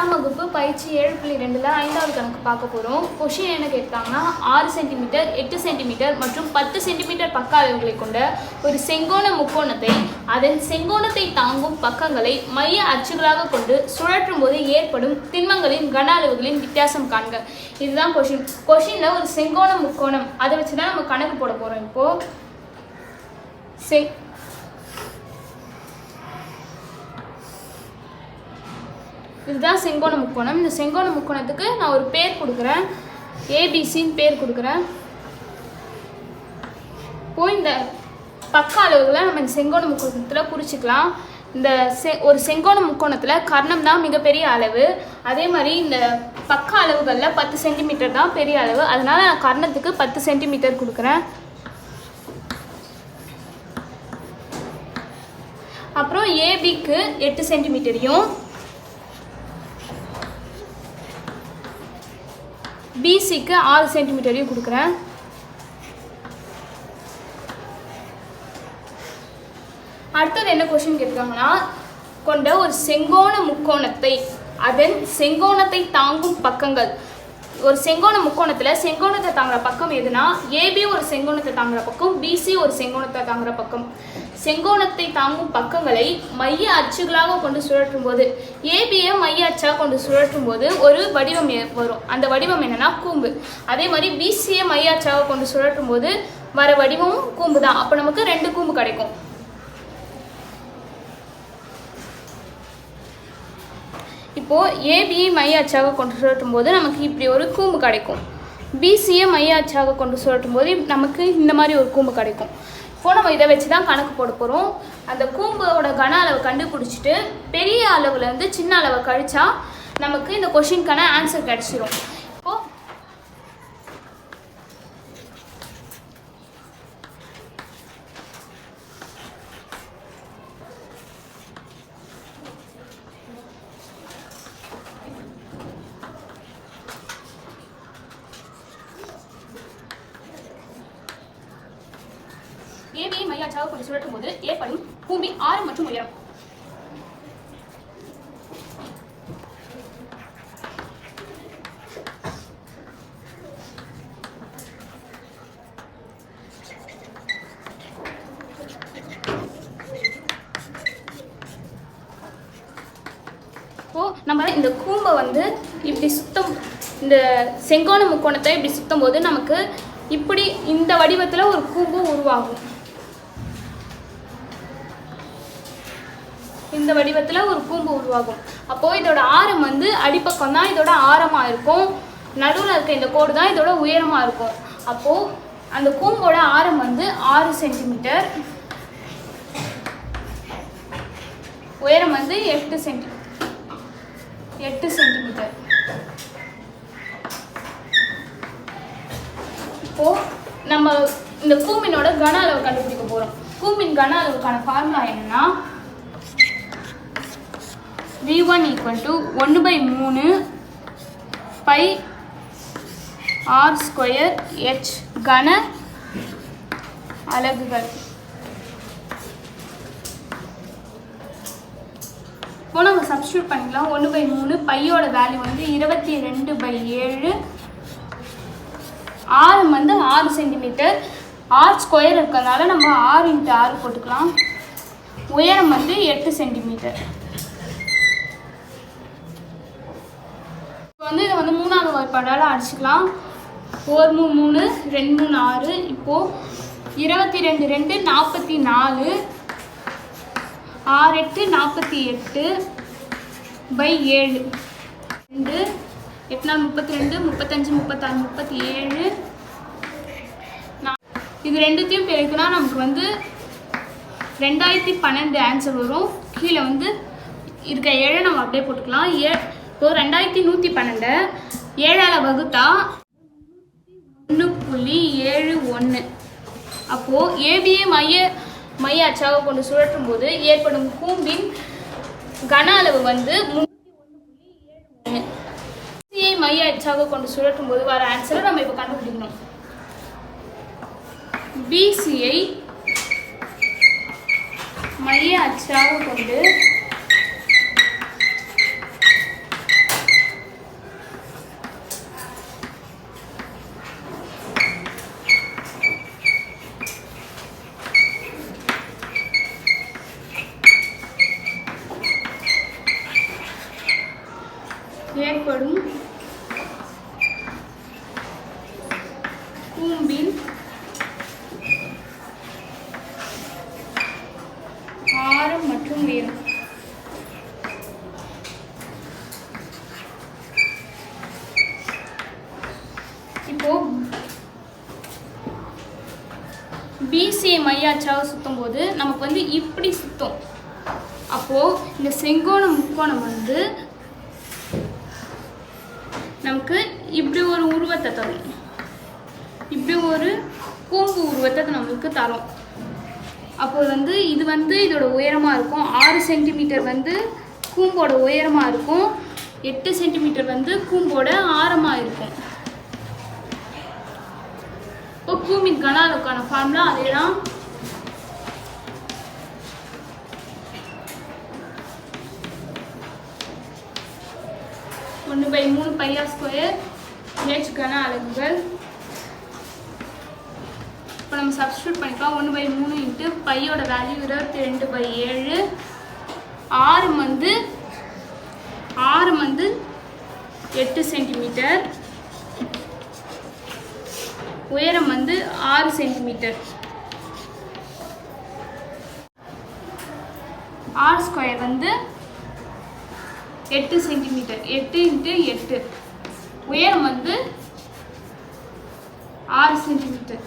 பத்தாம் வகுப்பு பயிற்சி ஏழு புள்ளி ரெண்டில் ஐந்தாவது கணக்கு பார்க்க போகிறோம் கொஷின் என்ன கேட்டாங்கன்னா ஆறு சென்டிமீட்டர் எட்டு சென்டிமீட்டர் மற்றும் பத்து சென்டிமீட்டர் பக்க அளவுகளை கொண்ட ஒரு செங்கோண முக்கோணத்தை அதன் செங்கோணத்தை தாங்கும் பக்கங்களை மைய அச்சுகளாக கொண்டு சுழற்றும் போது ஏற்படும் திண்மங்களின் கன அளவுகளின் வித்தியாசம் காண்க. இதுதான் கொஷின் கொஷினில் ஒரு செங்கோண முக்கோணம். அதை வச்சு தான் நம்ம கணக்கு போட போகிறோம் இப்போது செ இதுதான் செங்கோண முக்கோணம். இந்த செங்கோண முக்கோணத்துக்கு நான் ஒரு பேர் கொடுக்குறேன். ஏபிசின்னு பேர் கொடுக்குறேன். இப்போ இந்த பக்க அளவுகளை நம்ம இந்த செங்கோண முக்கோணத்தில் குறிச்சிக்கலாம். இந்த செ ஒரு செங்கோண முக்கோணத்தில் கர்ணம் தான் மிகப்பெரிய அளவு. அதே மாதிரி இந்த பக்க அளவுகளில் பத்து சென்டிமீட்டர் தான் பெரிய அளவு. அதனால நான் கர்ணத்துக்கு பத்து சென்டிமீட்டர் கொடுக்குறேன். அப்புறம் ஏபிக்கு எட்டு சென்டிமீட்டரையும் பிசிக்கு ஆறு சென்டிமீட்டரையும் கொடுக்குறேன். அடுத்தது என்ன கொஷின் கேட்குறாங்கன்னா கொண்ட ஒரு செங்கோண முக்கோணத்தை அதன் செங்கோணத்தை தாங்கும் பக்கங்கள் ஒரு செங்கோண முக்கோணத்தில் செங்கோணத்தை தாங்குற பக்கம் எதுனா ஏபி ஒரு செங்கோணத்தை தாங்குற பக்கம் பிசி ஒரு செங்கோணத்தை தாங்குற பக்கம். செங்கோணத்தை தாங்கும் பக்கங்களை மைய அச்சுகளாக கொண்டு சுழற்றும் போது ஏபியை மைய அச்சாக கொண்டு சுழற்றும் போது ஒரு வடிவம் வரும். அந்த வடிவம் என்னன்னா கூம்பு. அதே மாதிரி பிசியை மைய அச்சாக கொண்டு சுழற்றும் போது வர வடிவமும் கூம்பு தான் அப்போ நமக்கு ரெண்டு கூம்பு கிடைக்கும். இப்போது ஏபியை மைய அச்சாக கொண்டு சுழட்டும் போது நமக்கு இப்படி ஒரு கூம்பு கிடைக்கும். பிசியை மைய அச்சாக கொண்டு சுழட்டும் போது நமக்கு இந்த மாதிரி ஒரு கூம்பு கிடைக்கும். இப்போ நம்ம இதை வச்சு தான் கணக்கு போட போகிறோம் அந்த கூம்போட கன அளவை கண்டுபிடிச்சிட்டு பெரிய அளவுலேருந்து சின்ன அளவை கழிச்சா நமக்கு இந்த கொஷினுக்கான ஆன்சர் கிடச்சிரும் இப்போ ஏபியை மைய கொஞ்சம் சுழற்றும் போது ஏற்படும் பூமி ஆரம் மற்றும் உயரம். நம்ம இந்த கூம்பை வந்து இப்படி சுத்தம் இந்த செங்கோண முக்கோணத்தை இப்படி சுத்தும் போது நமக்கு இப்படி இந்த வடிவத்தில் ஒரு கூம்பு உருவாகும். இந்த வடிவத்தில் ஒரு கூம்பு உருவாகும். அப்போது இதோட ஆரம் வந்து அடிப்பக்கம் தான் இதோட ஆரமாக இருக்கும். நடுவில் இருக்க இந்த கோடு தான் இதோட உயரமாக இருக்கும். அப்போது அந்த கூம்போட ஆரம் வந்து ஆறு சென்டிமீட்டர். உயரம் வந்து எட்டு சென்டி எட்டு சென்டிமீட்டர். இப்போது நம்ம இந்த கூம்பினோட கன அளவு கண்டுபிடிக்க போகிறோம் கூம்பின் கன அளவுக்கான ஃபார்முலா என்னன்னா வி ஒன் ஈக்குவல் டு ஒன்று பை மூணு பை ஆர் ஸ்கொயர் ஹெச் கன அலகுகள். இப்போ நம்ம சப்ஸ்டியூட் பண்ணிக்கலாம். ஒன்று பை மூணு பையோட வேல்யூ வந்து இருபத்தி ரெண்டு பை ஏழு. ஆரம் வந்து ஆறு சென்டிமீட்டர் ஆர் ஸ்கொயர் இருக்கிறதுனால நம்ம ஆறு இன்ட்டு ஆறு போட்டுக்கலாம். உயரம் வந்து எட்டு சென்டிமீட்டர் வந்து இதை வந்து மூணாவது வாய்ப்பாடால் அடிச்சுக்கலாம். ஒரு மூணு மூணு ரெண்டு மூணு ஆறு இப்போது இருபத்தி ரெண்டு ரெண்டு நாற்பத்தி நாலு ஆறு எட்டு நாற்பத்தி எட்டு பை ஏழு. ரெண்டு எட்டு நாள் முப்பத்தி ரெண்டு முப்பத்தஞ்சு முப்பத்தாறு முப்பத்தி ஏழு நா- இது ரெண்டுத்தையும் பெருக்குனா நமக்கு வந்து ரெண்டாயிரத்தி பன்னெண்டு ஆன்சர் வரும். கீழே வந்து இருக்க ஏழை நம்ம அப்படியே போட்டுக்கலாம். ஏ இப்போ ரெண்டாயிரத்தி நூற்றி பன்னெண்டை ஏழால் வகுத்தா ஒன்று புள்ளி ஏழு ஒன்று அப்போது ஏபிஏ மைய மைய அச்சாக கொண்டு சுழற்றும் போது ஏற்படும் கூம்பின் கன அளவு வந்து சிஐ மைய அச்சாக கொண்டு சுழற்றும் போது வர ஆன்சரை நம்ம இப்போ கண்டுபிடிக்கணும். பிசிஐ மைய அச்சாக கொண்டு ஏற்படும் கூம்பின் ஆரம் மற்றும் உயரம் இப்போ பிசிஏ மையாச்சாவை சுற்றும் போது நமக்கு வந்து இப்படி சுத்தும். அப்போது இந்த செங்கோண முக்கோணம் வந்து நமக்கு இப்படி ஒரு உருவத்தை தரும். இப்படி ஒரு கூம்பு உருவத்தை நம்மளுக்கு தரும். அப்போ வந்து இது வந்து இதோட உயரமாக இருக்கும். ஆறு சென்டிமீட்டர் வந்து கூம்போட உயரமாக இருக்கும். எட்டு சென்டிமீட்டர் வந்து கூம்போட ஆரமாக இருக்கும். இப்போ கூம்பின் அதுக்கான ஃபார்முலா அதே தான் ஒன்று பை மூணு பையா ஸ்கொயர் ஹெச் கன அலகுகள். இப்போ நம்ம சப்ஸ்டியூட் பண்ணிக்கலாம். ஒன்று பை மூணு இன்ட்டு பையோட வேல்யூ இருபத்தி ரெண்டு பை ஏழு. ஆறு வந்து ஆறு வந்து எட்டு சென்டிமீட்டர் உயரம் வந்து ஆறு சென்டிமீட்டர். ஆர் ஸ்கொயர் வந்து எட்டு சென்டிமீட்டர். எட்டு இன்ட்டு எட்டு. உயரம் வந்து ஆறு சென்டிமீட்டர்.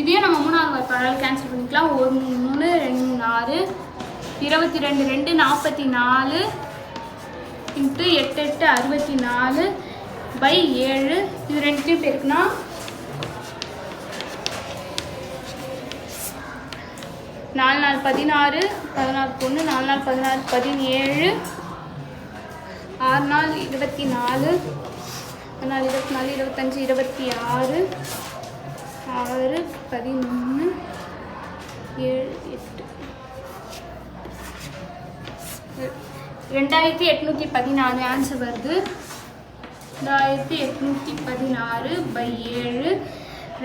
இதையும் நம்ம மூணாவது வாய்ப்பாடால் கேன்சல் பண்ணிக்கலாம். ஒரு மூணு மூணு ரெண்டு மூணு ஆறு இருபத்தி ரெண்டு ரெண்டு நாற்பத்தி நாலு இன்ட்டு எட்டு எட்டு அறுபத்தி நாலு பை ஏழு. இது ரெண்டுத்தையும் பெருக்குனா நாலு நாள் பதினாறு பதினாறு பொண்ணு நாலு நாள் பதினாறு பதினேழு. ஆறு நாள் இருபத்தி நாலு நாலு இருபத்தி நாலு இருபத்தஞ்சி இருபத்தி ஆறு. ஆறு பதினொன்று ஏழு எட்டு. ரெண்டாயிரத்தி எட்நூற்றி பதினாலு ஆன்சர் வருது. ரெண்டாயிரத்தி எட்நூற்றி பதினாறு பை ஏழு.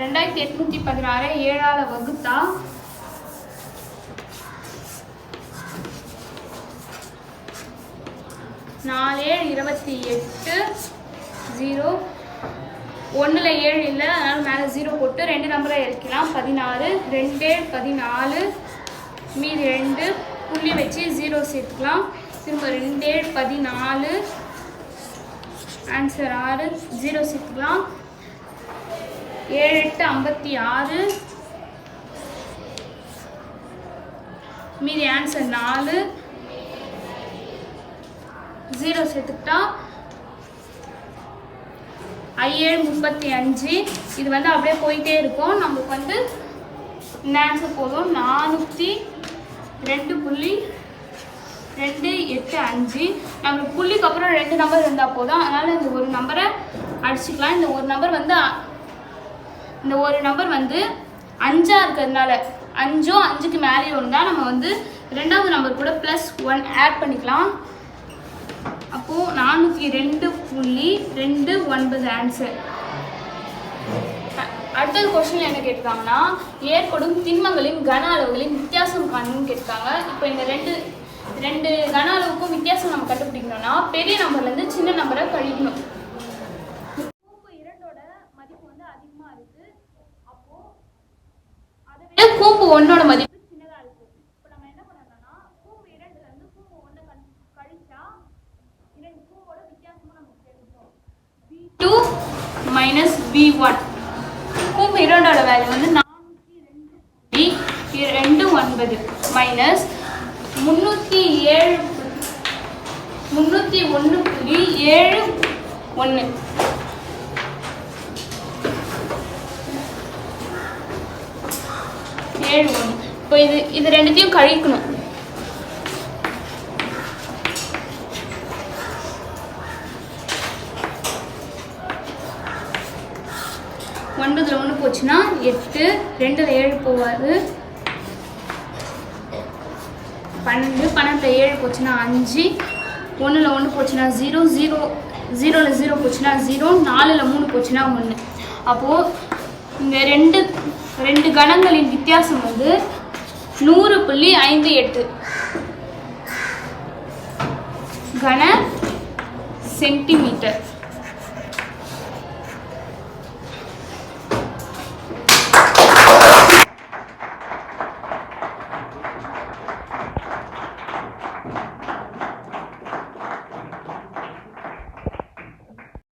ரெண்டாயிரத்தி எட்நூற்றி பதினாறு ஏழாவது வகுத்தா? நாலு ஏழு இருபத்தி எட்டு ஜீரோ ஒன்றில் ஏழு இல்லை அதனால் மேலே ஜீரோ போட்டு ரெண்டு நம்பரை இறக்கலாம் பதினாறு ரெண்டு பதினாலு. மீதி ரெண்டு புள்ளி வச்சு ஜீரோ சேர்த்துக்கலாம். திரும்ப ரெண்டு பதினாலு. ஆன்சர் ஆறு ஜீரோ சிக்ஸ்லாம் ஏழு எட்டு ஐம்பத்தி ஆறு. மீதி ஆன்சர் நாலு. ஜீரோ சேர்த்துக்கிட்டா ஐஏழு முப்பத்தி அஞ்சு. இது வந்து அப்படியே போயிட்டே இருக்கும். நமக்கு வந்து இந்த ஆன்சர் போதும். நானூற்றி ரெண்டு புள்ளி ரெண்டு எட்டு அஞ்சு. நம்மளுக்கு புள்ளிக்கு அப்புறம் ரெண்டு நம்பர் இருந்தால் போதும். அதனால் இந்த ஒரு நம்பரை அடிச்சுக்கலாம். இந்த ஒரு நம்பர் வந்து இந்த ஒரு நம்பர் வந்து அஞ்சாக இருக்கிறதுனால அஞ்சும் அஞ்சுக்கு மேலே இருந்தால் நம்ம வந்து ரெண்டாவது நம்பர் கூட ப்ளஸ் ஒன் ஆட் பண்ணிக்கலாம். அப்போது நானூற்றி ரெண்டு புள்ளி ரெண்டு ஒன்பது ஆன்சர் அடுத்தது கொஸ்டின் என்ன கேட்டிருக்காங்கன்னா ஏற்படும் திண்மங்களின் கன அளவுகளின் வித்தியாசம் காணும்னு கேட்டிருக்காங்க. இப்போ இந்த ரெண்டு ரெண்டு கன அளவுக்கும் வித்தியாசம் நம்ம கண்டுபிடிக்கணும்னா பெரிய நம்பர்லேருந்து சின்ன நம்பரை கழிக்கணும். கூம்பு இரண்டோட மதிப்பு வந்து அதிகமாக இருக்கு. அப்போ அதை கூம்பு ஒன்னோட மதிப்பு சின்னதாக இருக்கு. இப்போ நம்ம என்ன பண்ணணும்னா கூம்பு இரண்டுல இருந்து கூம்பு ஒன்றை கண் கழிச்சா இரண்டு நமக்கு தெரிஞ்சிடும் B two minus B one கூம்பு இரண்டோட வேல்யூ வந்து நானூற்றி ரெண்டு. ரெண்டு ஒன்பது மைனஸ் முந்நூற்றி ஏழு முந்நூற்றி ஒன்று புள்ளி ஏழு ஒன்று ஏழு ஒன்று இப்போ இது இது ரெண்டுத்தையும் கழிக்கணும். ஒன்பதில் ஒன்று போச்சுன்னா எட்டு ரெண்டில் ஏழு போகாது. பன்னெண்டு பன்னெண்டில் ஏழு போச்சுன்னா அஞ்சு ஒன்றில் ஒன்று போச்சுன்னா ஜீரோ ஜீரோ ஜீரோவில் ஜீரோ போச்சுன்னா ஜீரோ நாலில் மூணு போச்சுன்னா ஒன்று அப்போது இந்த ரெண்டு ரெண்டு கணங்களின் வித்தியாசம் வந்து நூறு புள்ளி ஐந்து எட்டு. கன சென்டிமீட்டர்.